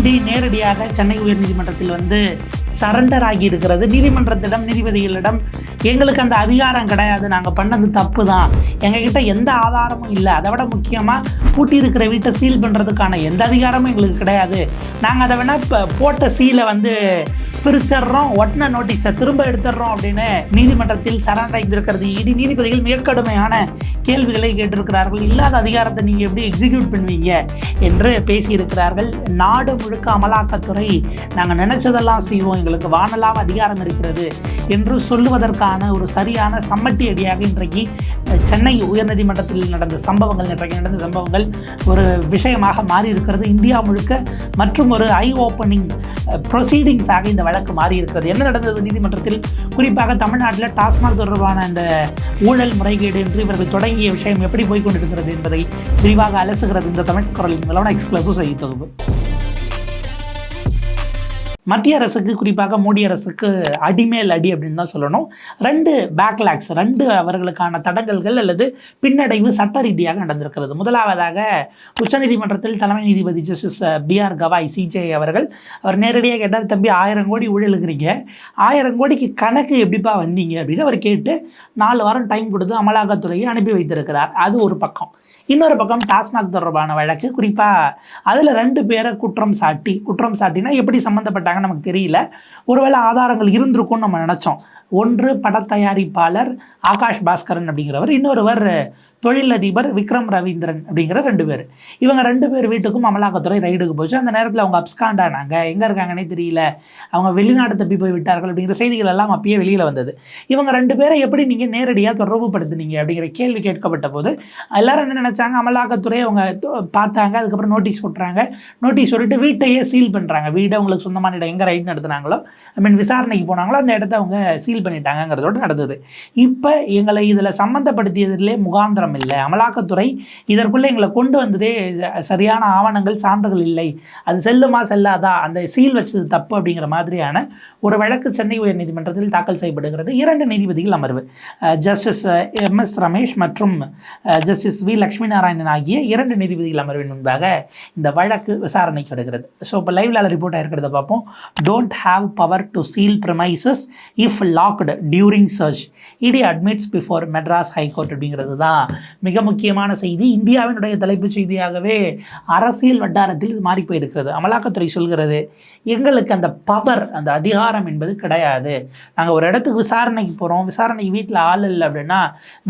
இடி நேரடியாக சென்னை உயர்நீதிமன்றத்தில் வந்து சரண்டர் ஆகி இருக்கிறது நீதிமன்றத்திடம் நீதிபதிகளிடம் எங்களுக்கு அந்த அதிகாரம் கிடையாது. நாங்கள் பண்ணது தப்பு தான் எங்ககிட்ட எந்த ஆதாரமும் இல்லை. அதை விட முக்கியமாக பூட்டி இருக்கிற வீட்டை சீல் பண்ணுறதுக்கான எந்த அதிகாரமும் எங்களுக்கு கிடையாது. நாங்கள் அதை வேணால் இப்போ போட்ட சீலை வந்து பிரிச்சிடுறோம். ஒட்டின நோட்டீஸை திரும்ப எடுத்துடுறோம் அப்படின்னு நீதிமன்றத்தில் சரணடைந்திருக்கிறது இடி நீதிபதிகள் மிக கடுமையான கேள்விகளை கேட்டிருக்கிறார்கள். இல்லாத அதிகாரத்தை நீங்கள் எப்படி எக்ஸிக்யூட் பண்ணுவீங்க என்று பேசியிருக்கிறார்கள். நாடு முழுக்க அமலாக்கத்துறை நாங்கள் நினைச்சதெல்லாம் செய்வோம். எங்களுக்கு வானலாம் அதிகாரம் இருக்கிறது என்று சொல்லுவதற்கான ஒரு சரியான சம்மட்டி அடியாக இன்றைக்கு சென்னை உயர்நீதிமன்றத்தில் நடந்த சம்பவங்கள் இன்றைக்கு நடந்த சம்பவங்கள் ஒரு விஷயமாக மாறி இருக்கிறது இந்தியா முழுக்க மற்றும் ஒரு ஐ ஓப்பனிங் ப்ரொசீடிங்ஸாக இந்த வழக்கு மாறி இருக்கிறது என்ன நடந்தது? நீதிமன்றத்தில் குறிப்பாக தமிழ்நாட்டில் டாஸ்மாக் தொடர்பான அந்த ஊழல் முறைகேடு என்று இவர்கள் தொடங்கிய விஷயம் எப்படி போய்கொண்டிருக்கிறது என்பதை விரிவாக அலசுகிறது இந்த தமிழ் குரலின் மூலமான எக்ஸ்க்ளூசிவ் செய்தி தொகுப்பு. மத்திய அரசுக்கு குறிப்பாக மோடி அரசுக்கு அடிமேல் அடி அப்படின்னு தான் சொல்லணும். ரெண்டு பேக்லாக்ஸ் ரெண்டு அவர்களுக்கான தடங்கல்கள் அல்லது பின்னடைவு சட்ட ரீதியாக நடந்திருக்கிறது. முதலாவதாக உச்சநீதிமன்றத்தில் தலைமை நீதிபதி justice B R Gavai CJ அவர்கள் அவர் நேரடியாக கேட்டார் தம்பி ஆயிரம் கோடி ஊழலுக்குறீங்க. ஆயிரம் கோடிக்கு கணக்கு எப்படிப்பா வந்தீங்க? அப்படின்னு அவர் கேட்டு நாலு வாரம் டைம் கொடுத்து அமலாக்கத்துறையை அனுப்பி வைத்திருக்கிறார். அது ஒரு பக்கம். இன்னொரு பக்கம் டாஸ்மாக் தொடர்பான வழக்கு குறிப்பாக அதில் ரெண்டு பேரை குற்றம் சாட்டி குற்றம் சாட்டினா எப்படி சம்மந்தப்பட்டாங்கன்னு நமக்கு தெரியல. ஒருவேளை ஆதாரங்கள் இருந்திருக்கும்னு நம்ம நினச்சோம். ஒன்று படத்தயாரிப்பாளர் ஆகாஷ் பாஸ்கரன் அப்படிங்கிறவர் இன்னொருவர் தொழிலதிபர் விக்ரம் ரவீந்திரன் அப்படிங்கிற ரெண்டு பேர். இவங்க ரெண்டு பேர் வீட்டுக்கும் அமலாக்கத்துறை ரைடுக்கு போச்சு. அந்த நேரத்தில் அவங்க அப்ஸ்காண்ட் ஆனாங்க எங்கே இருக்காங்கன்னே தெரியல. அவங்க வெளிநாடு தப்பி போய் விட்டார்கள் அப்படிங்கிற செய்திகள் எல்லாம் அப்பயே வெளியில் வந்தது. இவங்க ரெண்டு பேரை எப்படி நீங்கள் நேரடியாக தொடர்புபடுத்துனீங்க அப்படிங்கிற கேள்வி கேட்கப்பட்ட போது எல்லாரும் என்ன நினச்சாங்க? அமலாக்கத்துறை அவங்க தொ- பார்த்தாங்க. அதுக்கப்புறம் நோட்டீஸ் விட்டுறாங்க நோட்டீஸ் விட்டுட்டு வீட்டையே சீல் பண்ணுறாங்க வீடு அவங்களுக்கு சொந்தமான இடம் எங்கே ரைட் நடத்துனாங்களோ ஐ மீன் விசாரணைக்கு போனாங்களோ அந்த இடத்த அவங்க சீல் பண்ணிட்டாங்கிறதோடு நடந்தது. இப்போ எங்களை இதில் சம்மந்தப்படுத்தியதிலே முகாந்திரம் இல்லை. அமலாக்கத்துறை இதற்குள்ளே எங்களை கொண்டு வந்ததே சரியான ஆவணங்கள் சான்றுகள் இல்லை. அது செல்லுமா செல்லாதா? அந்த சீல் வச்சது தப்பு அப்படிங்கிற மாதிரியான ஒரு வழக்கு சென்னை உயர்நீதிமன்றத்தில் தாக்கல் செய்யப்படுகிறது. இரண்டு நீதிபதிகள் அமர்வு. Justice M. எஸ். ரமேஷ் மற்றும் ஜஸ்டிஸ் வி. லக்ஷ்மி நாராயணன் ஆகிய இரண்டு நீதிபதிகள் அமர்வின் முன்பாக இந்த வழக்கு விசாரணைக்கு வருகிறது. ஸோ இப்போ லைவ்ல ரிப்போர்ட் ஆயிருக்கிறத பார்ப்போம். Don't have power to seal premises if locked during search ED admits before Madras high court அப்படிங்கிறது தான் மிக முக்கியமான செய்தி. இந்தியாவினுடைய தலைப்புச் செய்தியாகவே அரசியல் வட்டாரத்தில் இது மாறி போயிருக்கிறது. அமலாக்கத்துறை சொல்கிறது எங்களுக்கு அந்த பவர் அந்த அதிகாரம் என்பது கிடையாது. நாங்கள் ஒரு இடத்துக்கு விசாரணைக்கு போகிறோம் விசாரணைக்கு வீட்டில் ஆள் இல்லை அப்படின்னா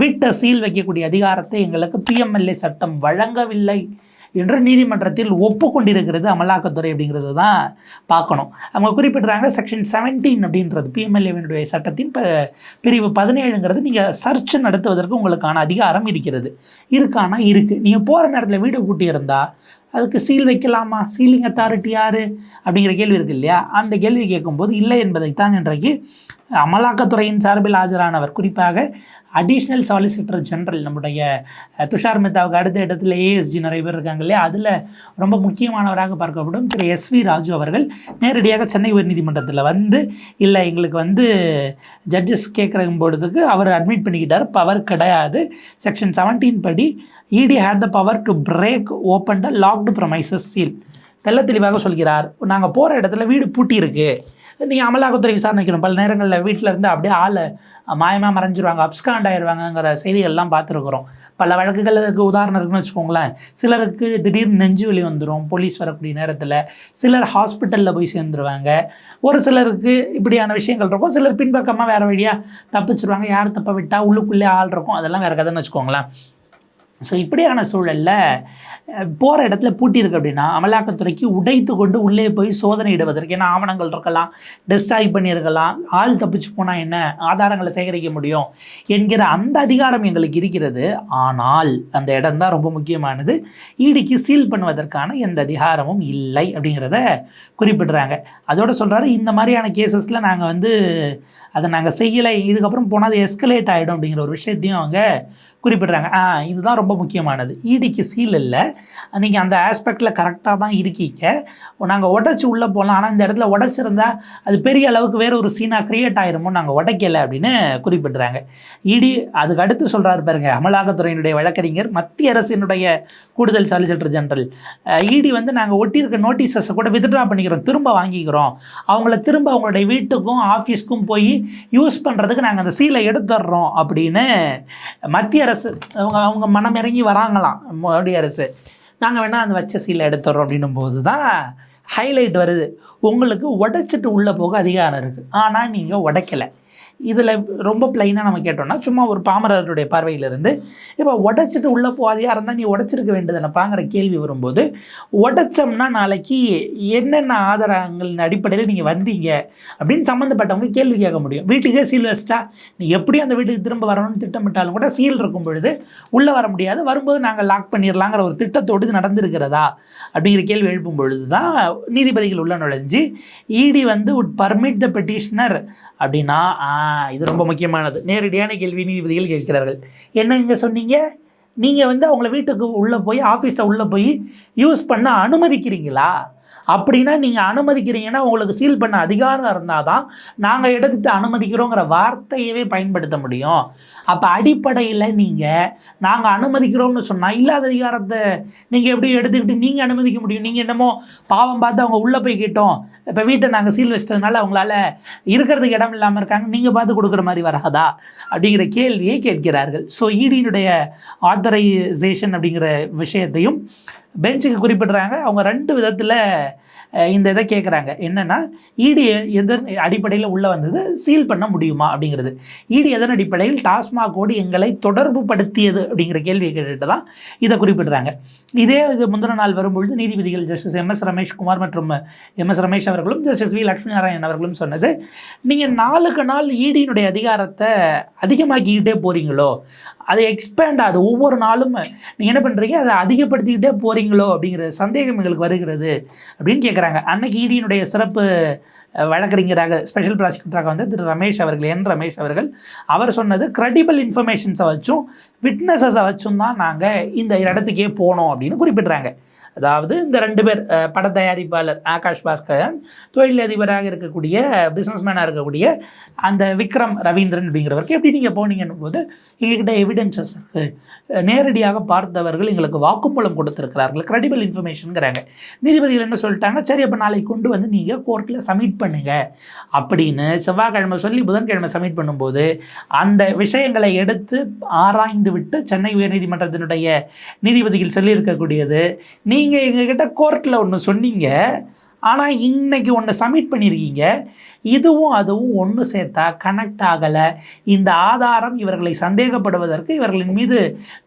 வீட்டை சீல் வைக்கக்கூடிய அதிகாரத்தை எங்களுக்கு பிஎம்எல்ஏ சட்டம் வழங்கவில்லை. என்று நீதிமன்றத்தில் ஒப்புக்கொண்டிருக்கிறது அமலாக்கத்துறை அப்படிங்கிறது தான் பார்க்கணும். அவங்க குறிப்பிட்றாங்க செக்ஷன் 17 அப்படின்றது பிஎம்எல்ஏவினுடைய சட்டத்தின் ப பிரிவு பதினேழுங்கிறது நீங்கள் சர்ச் நடத்துவதற்கு உங்களுக்கான அதிகாரம் இருக்கிறது. இருக்கானா இருக்குது நீங்கள் போகிற நேரத்தில் வீடு கூட்டியிருந்தால் அதுக்கு சீல் வைக்கலாமா? சீலிங் அத்தாரிட்டி யார்? அப்படிங்கிற கேள்வி இருக்கு இல்லையா? அந்த கேள்வி கேட்கும்போது இல்லை என்பதைத்தான் இன்றைக்கு அமலாக்கத்துறையின் சார்பில் ஆஜரானவர். குறிப்பாக அடிஷ்னல் சாலிசிட்டர் ஜெனரல் நம்முடைய துஷார் மேத்தாவுக்கு அடுத்த இடத்துல ஏஎஸ்ஜி நிறைய பேர் இருக்காங்க இல்லையா? அதில் ரொம்ப முக்கியமானவராக பார்க்கப்படும் திரு எஸ் வி ராஜு அவர்கள் நேரடியாக சென்னை உயர்நீதிமன்றத்தில் வந்து இல்லை எங்களுக்கு வந்து ஜட்ஜஸ் கேட்குற பொழுதுக்கு அவர் அட்மிட் பண்ணிக்கிட்டார். பவர் கிடையாது. செக்ஷன் 17 படி ED had the power to break open the locked premises seal தெள்ள தெளிவாக சொல்கிறார் நாங்கள் போகிற இடத்துல வீடு பூட்டி இருக்கு நீங்கள் அமலாக்கத்துறை விசாரணைக்கணும். பல நேரங்களில் வீட்டில் இருந்து அப்படியே ஆளை மாயமாக மறைஞ்சிருவாங்க அப்ஸ்காண்ட் ஆயிடுவாங்கங்கிற செய்திகள்லாம் பார்த்துருக்குறோம். பல வழக்குகள் அதுக்கு உதாரணம் இருக்குன்னு வச்சுக்கோங்களேன். சிலருக்கு திடீர்னு நெஞ்சு வலி வந்துடும் போலீஸ் வரக்கூடிய நேரத்தில். சிலர் ஹாஸ்பிட்டலில் போய் சேர்ந்துருவாங்க. ஒரு சிலருக்கு இப்படியான விஷயங்கள் இருக்கும். சிலர் பின்பக்கமாக வேறு வழியாக தப்பிச்சிருவாங்க. யார் தப்ப விட்டால் உள்ளுக்குள்ளே ஆள் இருக்கும். அதெல்லாம் வேறு கதைன்னு வச்சுக்கோங்களேன். ஸோ இப்படியான சூழலில் போகிற இடத்துல பூட்டியிருக்கு அப்படின்னா அமலாக்கத்துறைக்கு உடைத்து கொண்டு உள்ளே போய் சோதனை இடுவதற்கு ஏன்னா ஆவணங்கள் இருக்கலாம் டெஸ்டாய் பண்ணியிருக்கலாம் ஆள் தப்பிச்சு போனால் என்ன ஆதாரங்களை சேகரிக்க முடியும் என்கிற அந்த அதிகாரம் எங்களுக்கு இருக்கிறது. ஆனால் அந்த இடம் தான் ரொம்ப முக்கியமானது. ஈடிக்கு சீல் பண்ணுவதற்கான எந்த அதிகாரமும் இல்லை அப்படிங்கிறத குறிப்பிடுறாங்க. அதோட சொல்கிறாரு இந்த மாதிரியான கேசஸில் நாங்கள் வந்து அதை நாங்கள் செய்யலை இதுக்கப்புறம் போனால் அது எஸ்கலேட் ஆகிடும் அப்படிங்கிற ஒரு விஷயத்தையும் அவங்க குறிப்பிடுறாங்க. ஆ இதுதான் ரொம்ப முக்கியமானது. இடிக்கு சீல் இல்லை. நீங்கள் அந்த ஆஸ்பெக்டில் கரெக்டாக தான் இருக்கீங்க. நாங்கள் உடச்சி உள்ளே போகலாம் ஆனால் இந்த இடத்துல உடச்சிருந்தா அது பெரிய அளவுக்கு வேற ஒரு சீனாக க்ரியேட் ஆயிருமோ நாங்கள் உடைக்கலை அப்படின்னு குறிப்பிடுறாங்க. இடி அதுக்கு அடுத்து சொல்கிறாரு பாருங்க அமலாக்கத்துறையினுடைய வழக்கறிஞர் மத்திய அரசினுடைய கூடுதல் சாலிசிட்டர் ஜெனரல் இடி வந்து நாங்கள் ஒட்டியிருக்க நோட்டீஸஸை கூட வித்ட்ரா பண்ணிக்கிறோம். திரும்ப வாங்கிக்கிறோம். அவங்கள திரும்ப அவங்களுடைய வீட்டுக்கும் ஆஃபீஸ்க்கும் போய் யூஸ் பண்ணுறதுக்கு நாங்கள் அந்த சீலை எடுத்துடுறோம் அப்படின்னு மத்திய அரசு அவங்க அவங்க மனம் இறங்கி வராங்களாம் மோடி அரசு நாங்கள் வேணால் அந்த வச்ச சீலை எடுத்துடுறோம் அப்படின்னும் போது தான் ஹைலைட் வருது. உங்களுக்கு உடைச்சிட்டு உள்ளே போக அதிகாரம் இருக்குது ஆனால் நீங்கள் உடைக்கலை. இதில் ரொம்ப பிளைனாக நம்ம கேட்டோம்னா சும்மா ஒரு பாமரருடைய பார்வையிலிருந்து இப்போ உடைச்சிட்டு உள்ளே போகாதையாக இருந்தால் நீ உடைச்சிருக்க வேண்டியதுனப்பாங்கிற கேள்வி வரும்போது உடைச்சோம்னா நாளைக்கு என்னென்ன ஆதாரங்களின் அடிப்படையில் நீங்கள் வந்தீங்க? அப்படின்னு சம்மந்தப்பட்டவங்க கேள்வி கேட்க முடியும். வீட்டுக்கே சீல் வச்சிட்டா நீ எப்படியும் அந்த வீட்டுக்கு திரும்ப வரணும்னு திட்டமிட்டாலும் கூட சீல் இருக்கும் பொழுது உள்ளே வர முடியாது. வரும்போது நாங்கள் லாக் பண்ணிடலாங்கிற ஒரு திட்டத்தோடு இது நடந்திருக்கிறதா? அப்படிங்கிற கேள்வி எழுப்பும் பொழுது தான் நீதிபதிகள் உள்ள நுழைஞ்சு இடி வந்து உட் பர்மிட் த பெட்டிஷனர் அப்படின்னா இது ரொம்ப முக்கியமானது. நேரடியான கேள்வி நீதிபதிகள் கேட்கிறார்கள். என்ன இங்கே சொன்னீங்க? நீங்கள் வந்து அவங்கள வீட்டுக்கு உள்ளே போய் ஆஃபீஸை உள்ளே போய் யூஸ் பண்ண அனுமதிக்கிறீங்களா? அப்படின்னா நீங்கள் அனுமதிக்கிறீங்கன்னா உங்களுக்கு சீல் பண்ண அதிகாரம் இருந்தால் தான் நாங்கள் எடுத்துகிட்டு அனுமதிக்கிறோங்கிற வார்த்தையவே பயன்படுத்த முடியும். அப்போ அடிப்படையில் நீங்கள் நாங்கள் அனுமதிக்கிறோம்னு சொன்னால் இல்லாத அதிகாரத்தை நீங்கள் எப்படி எடுத்துக்கிட்டு நீங்கள் அனுமதிக்க முடியும்? நீங்கள் என்னமோ பாவம் பார்த்து அவங்க உள்ளே போய் கேட்டோம். இப்போ வீட்டை நாங்கள் சீல் வச்சிட்டதுனால அவங்களால இருக்கிறதுக்கு இடம் இல்லாமல் இருக்காங்க. நீங்கள் பார்த்து கொடுக்குற மாதிரி வராதா? அப்படிங்கிற கேள்வியை கேட்கிறார்கள். ஸோ ஈடியினுடைய ஆத்தரைசேஷன் அப்படிங்கிற விஷயத்தையும் பெஞ்சுக்கு குறிப்பிடுறாங்க. அவங்க ரெண்டு விதத்தில் இந்த இதை கேட்குறாங்க என்னென்னா இடி எதன் அடிப்படையில் உள்ளே வந்தது சீல் பண்ண முடியுமா அப்படிங்கிறது. இடி எதன் அடிப்படையில் டாஸ்மாகோடு எங்களை தொடர்பு படுத்தியது அப்படிங்கிற கேள்வியை கேட்டுட்டு தான் இதை குறிப்பிடுறாங்க. இதே இது முந்தின நாள் வரும்பொழுது நீதிபதிகள் justice M S Ramesh Kumar மற்றும் எம் எஸ் ரமேஷ் அவர்களும் ஜஸ்டிஸ் வி லட்சுமி நாராயணன் அவர்களும் சொன்னது நீங்கள் நாளுக்கு நாள் ஈடியினுடைய அதிகாரத்தை அதிகமாக்கிக்கிட்டே போகிறீங்களோ அது எக்ஸ்பேண்ட் ஆகுது. ஒவ்வொரு நாளும் நீங்கள் என்ன பண்ணுறீங்க அதை அதிகப்படுத்திக்கிட்டே போகிறீங்களோ அப்படிங்கிற சந்தேகம் எங்களுக்கு வருகிறது அப்படின்னு கேட்குறாங்க அன்னைக்கு ஈடியினுடைய சிறப்பு வழக்கறிஞராக ஸ்பெஷல் ப்ராசிக்யூட்டராக வந்து திரு ரமேஷ் அவர்கள் என் ரமேஷ் அவர்கள் அவர் சொன்னது கிரெடிபிள் இன்ஃபர்மேஷன்ஸை வச்சும் விட்னஸஸை வச்சும் தான் நாங்கள் இந்த இடத்துக்கே போனோம் அப்படின்னு குறிப்பிட்றாங்க. அதாவது இந்த ரெண்டு பேர் பட தயாரிப்பாளர் ஆகாஷ் பாஸ்கரன் தொழிலதிபராக இருக்கக்கூடிய பிஸ்னஸ்மேனாக இருக்கக்கூடிய அந்த விக்ரம் ரவீந்திரன் அப்படிங்கிறவருக்கு எப்படி நீங்கள் போனீங்கன்னும் போது எங்ககிட்ட எவிடன்சஸ் இருக்குது நேரடியாக பார்த்தவர்கள் எங்களுக்கு வாக்குமூலம் கொடுத்துருக்கிறார்கள் கிரெடிபிள் இன்ஃபர்மேஷனுங்கிறாங்க நீதிபதிகள் என்ன சொல்லிட்டாங்க சரி அப்போ நாளைக்கு கொண்டு வந்து நீங்கள் கோர்ட்டில் சப்மிட் பண்ணுங்க. அப்படின்னு செவ்வாய்க்கிழமை சொல்லி புதன்கிழமை சப்மிட் பண்ணும்போது அந்த விஷயங்களை எடுத்து ஆராய்ந்து விட்டு சென்னை உயர்நீதிமன்றத்தினுடைய நீதிபதிகள் சொல்லியிருக்கக்கூடியது நீ நீங்கள் எங்ககிட்ட கோர்ட்டில் ஒன்று சொன்னீங்க. ஆனால் இன்னைக்கு ஒன்று சப்மிட் பண்ணியிருக்கீங்க இதுவும் அதுவும் ஒன்று சேர்த்தா கனெக்ட் ஆகலை. இந்த ஆதாரம் இவர்களை சந்தேகப்படுவதற்கு இவர்களின் மீது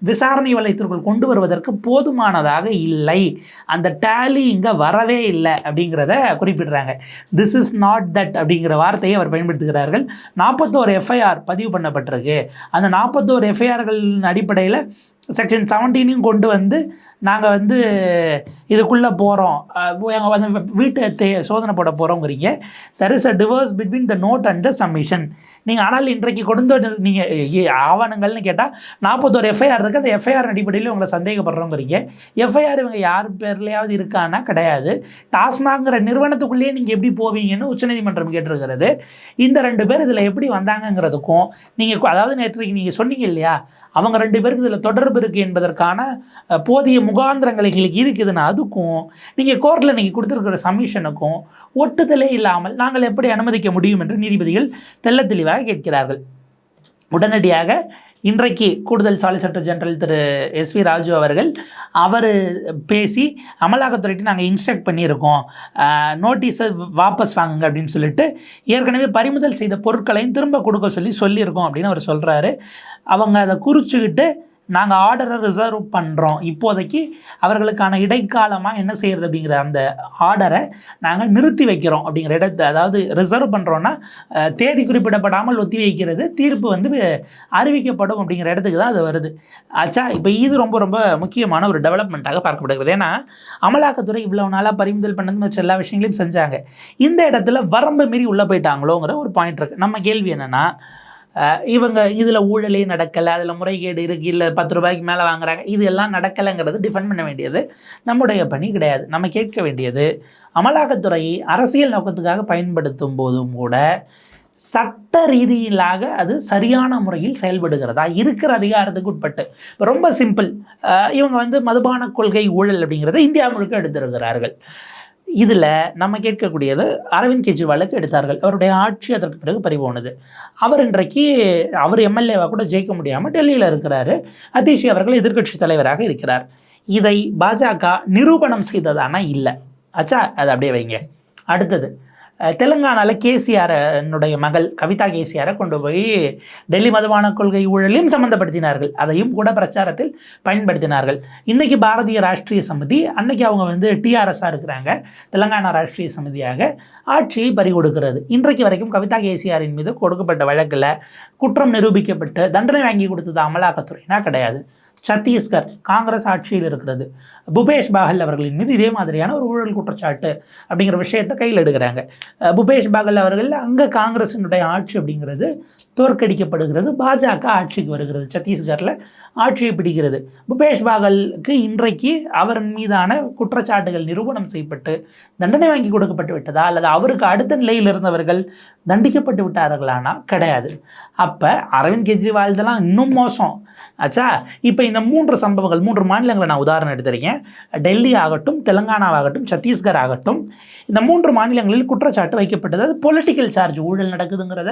விசாரணை வளையத்திற்குள் கொண்டு வருவதற்கு போதுமானதாக இல்லை. அந்த டேலி இங்கே வரவே இல்லை அப்படிங்கிறத குறிப்பிடுறாங்க. திஸ் இஸ் நாட் தட் அப்படிங்கிற வார்த்தையை அவர் பயன்படுத்துகிறார்கள். நாற்பத்தோரு எஃப்ஐஆர் பதிவு பண்ணப்பட்டிருக்கு. அந்த நாற்பத்தோரு எஃப்ஐஆர்களின் அடிப்படையில் செக்ஷன் செவன்டீனையும் கொண்டு வந்து நாங்கள் வந்து இதுக்குள்ளே போகிறோம் வந்து வீட்டை தே சோதனை போட போகிறோங்கிறீங்க there is a diverse between the note and the submission நீங்கள் ஆனால் இன்றைக்கு கொண்டு நீங்கள் ஆவணங்கள்னு கேட்டால் நாற்பத்தோரு எஃப்ஐஆர் இருக்குது அந்த எஃப்ஐஆர் அடிப்படையில் உங்களை சந்தேகப்படுறோங்கிறீங்க. எஃப்ஐஆர் இவங்க யார் பேர்லையாவது இருக்கான்னா கிடையாது. டாஸ்மாகிற நிறுவனத்துக்குள்ளேயே நீங்கள் எப்படி போவீங்கன்னு உச்சநீதிமன்றம் கேட்டிருக்கிறது. இந்த ரெண்டு பேர் இதில் எப்படி வந்தாங்கங்கிறதுக்கும் நீங்கள் அதாவது நேற்றைக்கு நீங்கள் சொன்னீங்க இல்லையா? அவங்க ரெண்டு பேருக்கு இதில் தொடர்பு இருக்குது என்பதற்கான போதிய முகாந்திரங்கள் எங்களுக்கு இருக்குதுன்னா அதுக்கும் நீங்கள் கோர்ட்டில் நீங்கள் கொடுத்துருக்கிற சமிஷனுக்கும் ஒட்டுதலே இல்லாமல் நாங்கள் எப்படி அனுமதிக்க முடியும் என்று நீதிபதிகள் தெல்ல தெளிவாக கேட்கிறார்கள். உடனடியாக இன்றைக்கு கூடுதல் solicitor general Thiru S V Raju அவர்கள் அவர் பேசி அமலாக்கத்துறைக்கு நாங்கள் இன்ஸ்ட்ரக்ட் பண்ணியிருக்கோம். நோட்டீஸை வாபஸ் வாங்குங்க அப்படின்னு சொல்லிட்டு ஏற்கனவே பறிமுதல் செய்த பொருட்களையும் திரும்ப கொடுக்க சொல்லி சொல்லியிருக்கோம் அப்படின்னு அவர் சொல்கிறாரு அவங்க அதை குறிச்சுக்கிட்டு நாங்கள் ஆர்டரை ரிசர்வ் பண்ணுறோம் இப்போதைக்கு அவர்களுக்கான இடைக்காலமாக என்ன செய்கிறது அப்படிங்கிற அந்த ஆர்டரை நாங்கள் நிறுத்தி வைக்கிறோம் அப்படிங்கிற இடத்தை அதாவது ரிசர்வ் பண்ணுறோன்னா தேதி குறிப்பிடப்படாமல் ஒத்தி வைக்கிறது தீர்ப்பு வந்து அறிவிக்கப்படும் அப்படிங்கிற இடத்துக்கு தான் அது வருது. ஆச்சா இப்போ இது ரொம்ப ரொம்ப முக்கியமான ஒரு டெவலப்மெண்ட்டாக பார்க்கப்படுகிறது. ஏன்னா அமலாக்கத்துறை இவ்வளோ நாளாக பறிமுதல் பண்ணது மற்ற எல்லா விஷயங்களையும் செஞ்சாங்க. இந்த இடத்துல வரம்பு மீறி உள்ளே போயிட்டாங்களோங்கிற ஒரு பாயிண்ட் இருக்குது நம்ம கேள்வி என்னென்னா இவங்க இதில் ஊழலே நடக்கலை அதில் முறைகேடு இருக்குது இல்லை பத்து ரூபாய்க்கு மேலே வாங்குறாங்க. இது எல்லாம் நடக்கலைங்கிறது டிஃபெண்ட் பண்ண வேண்டியது. நம்முடைய பணி கிடையாது. நம்ம கேட்க வேண்டியது அமலாக்கத்துறையை அரசியல் நோக்கத்துக்காக பயன்படுத்தும் போதும் கூட சட்ட ரீதியிலாக அது சரியான முறையில் செயல்படுகிறதா? இருக்கிற அதிகாரத்துக்கு உட்பட்டு. ரொம்ப சிம்பிள் இவங்க வந்து மதுபான கொள்கை ஊழல் அப்படிங்கிறத இந்தியா முழுக்க எடுத்திருக்கிறார்கள். இதில் நம்ம கேட்கக்கூடியது அரவிந்த் கெஜ்ரிவாலுக்கு எடுத்தார்கள். அவருடைய ஆட்சி அதற்கு பிறகு பறிபோனது. அவர் இன்றைக்கு அவர் எம்எல்ஏவாக கூட ஜெயிக்க முடியாமல் டெல்லியில் இருக்கிறாரு. அதிஷி அவர்கள் எதிர்க்கட்சி தலைவராக இருக்கிறார். இதை பாஜக நிரூபணம் செய்ததானா? இல்லை. ஆச்சா அது அப்படியே வைங்க. அடுத்தது தெலுங்கானாவில் தெலுங்கானால மகள் கவிதா கேசிஆரை கொண்டு போய் டெல்லி மதுபான கொள்கை ஊழலையும் சம்மந்தப்படுத்தினார்கள் அதையும் கூட பிரச்சாரத்தில் பயன்படுத்தினார்கள். இன்றைக்கி பாரதிய ராஷ்ட்ரிய சமிதி அன்னைக்கு அவங்க வந்து டிஆர்எஸ்ஸாக இருக்கிறாங்க. தெலுங்கானா ராஷ்ட்ரிய சமிதியாக ஆட்சியை பறிகொடுக்கிறது. இன்றைக்கு வரைக்கும் கவிதா கேசிஆரின் மீது கொடுக்கப்பட்ட வழக்கில் குற்றம் நிரூபிக்கப்பட்டு தண்டனை வாங்கி கொடுத்தது அமலாக்கத்துறைனா கிடையாது. சத்தீஸ்கர் காங்கிரஸ் ஆட்சியில் இருக்கிறது. புபேஷ் பாகல் அவர்களின் மீது இதே மாதிரியான ஒரு ஊழல் குற்றச்சாட்டு அப்படிங்கிற விஷயத்தை கையில் எடுக்கிறாங்க. புபேஷ் பாகல் அவர்கள் அங்கே காங்கிரஸினுடைய ஆட்சி அப்படிங்கிறது தோற்கடிக்கப்படுகிறது. பாஜக ஆட்சிக்கு வருகிறது. சத்தீஸ்கரில் ஆட்சியை பிடிக்கிறது. புபேஷ் பாகலுக்கு இன்றைக்கு அவரின் மீதான குற்றச்சாட்டுகள் நிரூபணம் செய்யப்பட்டு தண்டனை வாங்கி கொடுக்கப்பட்டு விட்டதா? அல்லது அவருக்கு அடுத்த நிலையில் இருந்தவர்கள் தண்டிக்கப்பட்டு விட்டார்களானா? கிடையாது. அப்போ அரவிந்த் கெஜ்ரிவால் இதெல்லாம் இன்னும் மோசம். ஆச்சா இப்போ இந்த மூன்று சம்பவங்கள் மூன்று மாநிலங்களை நான் உதாரணம் எடுத்திருக்கேன். டெல்லி ஆகட்டும் தெலுங்கானாவாகட்டும் சத்தீஸ்கர் ஆகட்டும். இந்த மூன்று மாநிலங்களில் குற்றச்சாட்டு வைக்கப்பட்டது. அது பொலிட்டிக்கல் சார்ஜ் ஊழல் நடக்குதுங்கிறத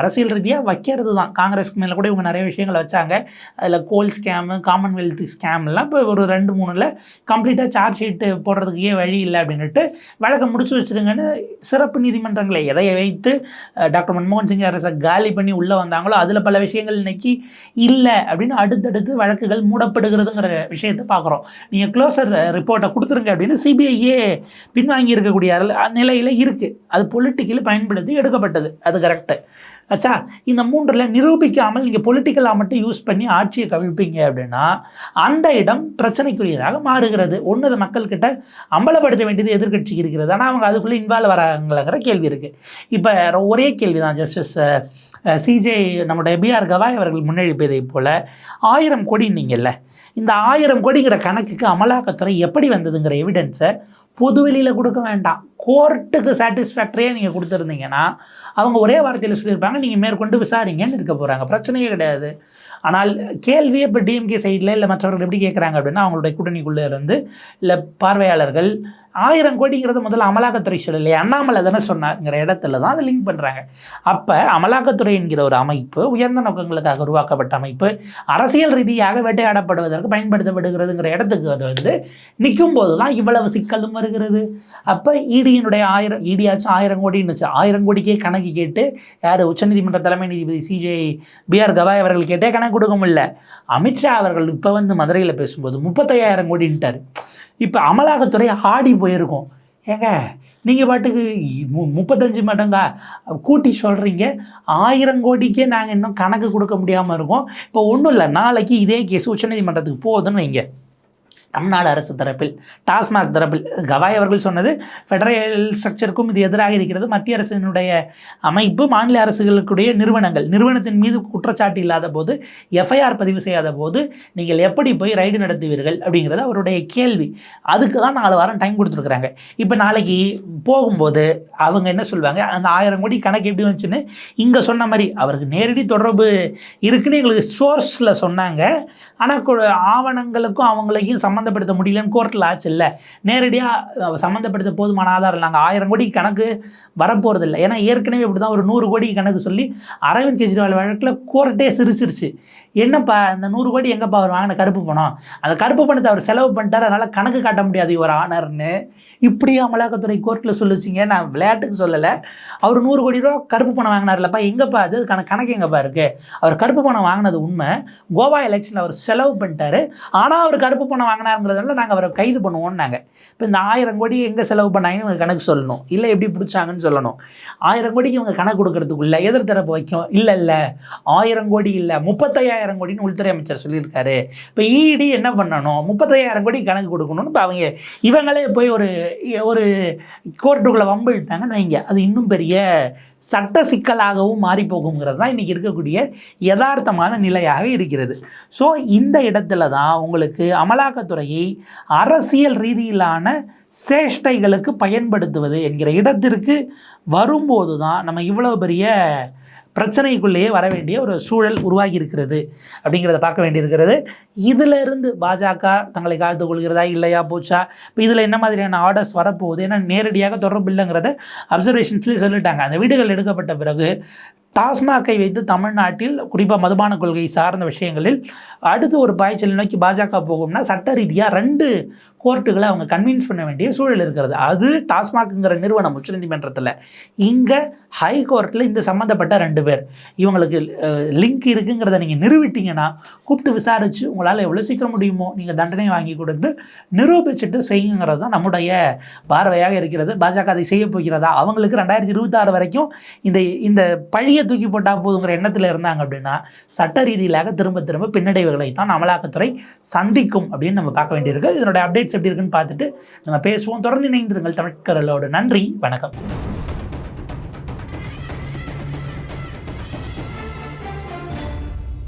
அரசியல் ரீதியாக வைக்கிறது தான் காங்கிரஸ்க்கு மேலே கூட இவங்க நிறைய விஷயங்கள் வச்சாங்க. அதில் கோல் ஸ்கேமு காமன்வெல்த் ஸ்கேம்லாம் இப்போ ஒரு ரெண்டு மூணில் கம்ப்ளீட்டாக சார்ஜ் ஷீட்டு போடுறதுக்கு ஏன் வழி இல்லை அப்படின்னுட்டு வழக்கை முடிச்சு வச்சிருங்கன்னு சிறப்பு நீதிமன்றங்களை எதை வைத்து டாக்டர் மன்மோகன் சிங் அரசை காலி பண்ணி உள்ளே வந்தாங்களோ அதில் பல விஷயங்கள் இன்னைக்கு இல்லை அப்படின்னு அடுத்தடுத்து வழக்குகள் மூடப்படுகிறதுங்கிற விஷயத்தை பார்க்குறோம். நீங்கள் க்ளோசர் ரிப்போர்ட்டை கொடுத்துருங்க அப்படின்னு சிபிஐயே பின்வாங்கி இருக்கக்கூடிய நிலையில் இருக்குது அது பொலிட்டிக்கலி பயன்படுத்தி எடுக்கப்பட்டது. அது கரெக்டு ஆச்சா இந்த மூன்றில் நிரூபிக்காமல் நீங்கள் பொலிட்டிக்கலாக மட்டும் யூஸ் பண்ணி ஆட்சியை கவிழ்ப்பீங்க அப்படின்னா அந்த இடம் பிரச்சனைக்குரியதாக மாறுகிறது. ஒன்று அது மக்கள்கிட்ட அம்பலப்படுத்த வேண்டியது எதிர்கட்சி இருக்கிறது. ஆனால் அவங்க அதுக்குள்ளே இன்வால்வ் வராங்களாங்கிற கேள்வி இருக்குது இப்போ ஒரே கேள்வி தான் ஜஸ்டிஸ் சிஜே நம்முடைய பிஆர் கவாய் அவர்கள் முன்னெடுப்பதை போல் ஆயிரம் கோடி நீங்கள்ல இந்த ஆயிரம் கோடிங்கிற கணக்குக்கு அமலாக்கத்துறை எப்படி வந்ததுங்கிற எவிடன்ஸை பொதுவெளியில் கொடுக்க வேண்டாம். கோர்ட்டுக்கு சாட்டிஸ்ஃபேக்டரியாக நீங்கள் கொடுத்துருந்தீங்கன்னா அவங்க ஒரே வார்த்தையில் சொல்லியிருப்பாங்க நீங்கள் மேற்கொண்டு விசாரிங்கன்னு இருக்க போகிறாங்க பிரச்சனையே கிடையாது. ஆனால் கேள்வியே இப்போ டிஎம்கே சைடில் இல்லை மற்றவர்கள் எப்படி கேட்குறாங்க அப்படின்னா அவங்களுடைய கூட்டணிக்குள்ளே இருந்து இல்லை பார்வையாளர்கள் ஆயிரம் கோடிங்கிறது முதல்ல அமலாக்கத்துறை சொல்லலையே. அண்ணாமலை தானே சொன்னாருங்கிற இடத்துல தான் அதை லிங்க் பண்ணுறாங்க அப்போ அமலாக்கத்துறை என்கிற ஒரு அமைப்பு உயர்ந்த நோக்கங்களுக்காக உருவாக்கப்பட்ட அமைப்பு அரசியல் ரீதியாக வேட்டையாடப்படுவதற்கு பயன்படுத்தப்படுகிறதுங்கிற இடத்துக்கு அது வந்து நிற்கும் போது தான் இவ்வளவு சிக்கலும் வருகிறது. அப்போ இடியினுடைய ஆயிரம் இடியாச்சும் ஆயிரம் கோடின்னுச்சு. ஆயிரம் கோடிக்கே கணக்கு கேட்டு யார் உச்சநீதிமன்ற தலைமை நீதிபதி சிஜே பிஆர் கவாய் அவர்கள் கேட்டே கணக்கு கொடுக்க முடியல. அமித்ஷா அவர்கள் இப்போ வந்து மதுரையில் பேசும்போது முப்பத்தையாயிரம் கோடின்ட்டார். இப்போ அமலாக்கத்துறை ஆடி போயிருக்கும். ஏங்க நீங்கள் பாட்டுக்கு மு முப்பத்தஞ்சு மடங்கா கூட்டி சொல்கிறீங்க ஆயிரம் கோடிக்கே நாங்கள் இன்னும் கணக்கு கொடுக்க முடியாமல் இருக்கோம். இப்போ ஒன்றும் இல்லை நாளைக்கு இதே கேஸ் உச்சநீதிமன்றத்துக்கு போகுதுன்னு வைங்க. தமிழ்நாடு அரசு தரப்பில் டாஸ்மாக் தரப்பில். கவாய் அவர்கள் சொன்னது ஃபெடரல் ஸ்ட்ரக்சருக்கும் இது எதிராக இருக்கிறது. மத்திய அரசினுடைய அமைப்பு மாநில அரசுகளுக்குடைய நிறுவனங்கள். நிறுவனத்தின் மீது குற்றச்சாட்டு இல்லாத போது எஃப்ஐஆர் பதிவு செய்யாத போது நீங்கள் எப்படி போய் ரைடு நடத்துவீர்கள்? அப்படிங்கிறது அவருடைய கேள்வி. அதுக்கு தான் நாலு வாரம் டைம் கொடுத்துருக்குறாங்க. இப்போ நாளைக்கு போகும்போது அவங்க என்ன சொல்லுவாங்க? அந்த ஆயிரம் கோடி கணக்கு எப்படி வந்துச்சுன்னு இங்கே சொன்ன மாதிரி அவருக்கு நேரடி தொடர்பு இருக்குன்னு எங்களுக்கு சோர்ஸில் சொன்னாங்க. ஆனால் ஆவணங்களுக்கும் அவங்களுக்கும் சம்மந்தம் சம்மந்தப்படுத்த முடியலன்னு கோர்ட்டில் ஆச்சு இல்லை. நேரடியாக சம்மந்தப்படுத்த போதுமான ஆதாரம் நாங்கள் ஆயிரம் கோடி கணக்கு வரப்போகிறது இல்லை. ஏன்னா ஏற்கனவே இப்படி தான் ஒரு நூறு கோடி கணக்கு சொல்லி அரவிந்த் கெஜ்ரிவால் வழக்கில் கோர்ட்டே சிரிச்சிருச்சு. என்னப்பா இந்த நூறு கோடி எங்கப்பா அவர் வாங்கின கருப்பு பணம்? அந்த கருப்பு பணத்தை அவர் செலவு பண்ணிட்டார். அதனால் கணக்கு காட்ட முடியாது இவர் ஆனர்னு இப்படி அமலாக்கத்துறை கோர்ட்டில் சொல்லிச்சிங்க. நான் விளையாட்டுக்கு சொல்லலை. அவர் நூறு கோடி ரூபா கருப்பு பணம் வாங்கினார்லப்பா. எங்கப்பா அது? கணக்கு கணக்கு எங்கப்பா இருக்குது அவர் கருப்பு பணம் வாங்கினது உண்மை. கோவா எலெக்ஷனில் அவர் செலவு பண்ணிட்டாரு. ஆனால் அவர் கருப்பு பணம் வாங்கினார். பண்ணாங்கிறதுனால நாங்கள் அவரை கைது பண்ணுவோம்னாங்க. இப்போ இந்த ஆயிரம் கோடி எங்கே செலவு பண்ணாங்கன்னு இவங்க கணக்கு சொல்லணும். இல்லை எப்படி பிடிச்சாங்கன்னு சொல்லணும். ஆயிரம் கோடிக்கு இவங்க கணக்கு கொடுக்கறதுக்குள்ள எதிர்த்தரப்பு வைக்கும். இல்லை இல்லை. ஆயிரம் கோடி இல்லை. முப்பத்தையாயிரம் கோடின்னு உள்துறை அமைச்சர் சொல்லியிருக்காரு. இப்போ இடி என்ன பண்ணணும்? முப்பத்தையாயிரம் கோடி கணக்கு கொடுக்கணும்னு இப்போ அவங்க இவங்களே போய் ஒரு ஒரு கோர்ட்டுக்குள்ளே வம்பு இழுத்தாங்கன்னு வைங்க. அது இன்னும் பெரிய சட்ட சிக்கலாகவும் மாறி போகுங்கிறது தான் இன்றைக்கி இருக்கக்கூடிய யதார்த்தமான நிலையாக இருக்கிறது. ஸோ இந்த இடத்துல தான் உங்களுக்கு அமலாக்கத்துறை அமலாக்கத்துறையை அரசியல் ரீதியிலான சேஷ்டைகளுக்கு பயன்படுத்துவது என்கிற இடத்திற்கு வரும்போது தான் நம்ம இவ்வளோ பெரிய பிரச்சனைக்குள்ளேயே வர வேண்டிய ஒரு சூழல் உருவாகி இருக்கிறது அப்படிங்கிறத பார்க்க வேண்டியிருக்கிறது. இதிலிருந்து பாஜக தங்களை காத்து கொள்கிறதா இல்லையா போச்சா? இப்போ இதில் என்ன மாதிரியான ஆர்டர்ஸ் வரப்போகுது? ஏன்னா நேரடியாக தொடர்பு இல்லைங்கிறத அப்சர்வேஷன்ஸ்லேயே சொல்லிட்டாங்க. அந்த வீடுகள் எடுக்கப்பட்ட பிறகு டாஸ்மாகை வைத்து தமிழ்நாட்டில் குறிப்பாக மதுபான கொள்கை சார்ந்த விஷயங்களில் அடுத்து ஒரு பாய்ச்சல் நோக்கி பாஜக போகும்னா சட்ட ரீதியாக ரெண்டு கோர்ட்டுகளை அவங்க கன்வின்ஸ் பண்ண வேண்டிய சூழல் இருக்கிறது. அது டாஸ்மாக்ங்கிற நிறுவனம் உச்சநீதிமன்றத்தில் இங்கே ஹை கோர்ட்டில் இந்த சம்மந்தப்பட்ட ரெண்டு பேர். இவங்களுக்கு லிங்க் இருக்குங்கிறத நீங்கள் நிரூபிட்டீங்கன்னா கூப்பிட்டு விசாரித்து உங்களால் எவ்வளோ சீக்கிரம் முடியுமோ நீங்கள் தண்டனை வாங்கி கொடுத்து நிரூபிச்சுட்டு செய்யுங்கிறது தான் நம்முடைய பார்வையாக இருக்கிறது. பாஜக அதை செய்ய போகிறதா? அவங்களுக்கு ரெண்டாயிரத்தி இருபத்தாறு வரைக்கும் இந்த இந்த பழியை தூக்கி போட்டால் போதுங்கிற எண்ணத்தில் இருந்தாங்க அப்படின்னா சட்ட ரீதியிலாக திரும்ப திரும்ப பின்னடைவுகளை தான் அமலாக்கத்துறை சந்திக்கும் அப்படின்னு நம்ம பார்க்க வேண்டியிருக்கு. இதனுடைய அப்டேட்ஸ் எப்படி இருக்குன்னு பார்த்துட்டு நம்ம பேசுவோம். தொடர்ந்து இணைந்திருங்கள் தமிழ்கரலோடு நன்றி வணக்கம்.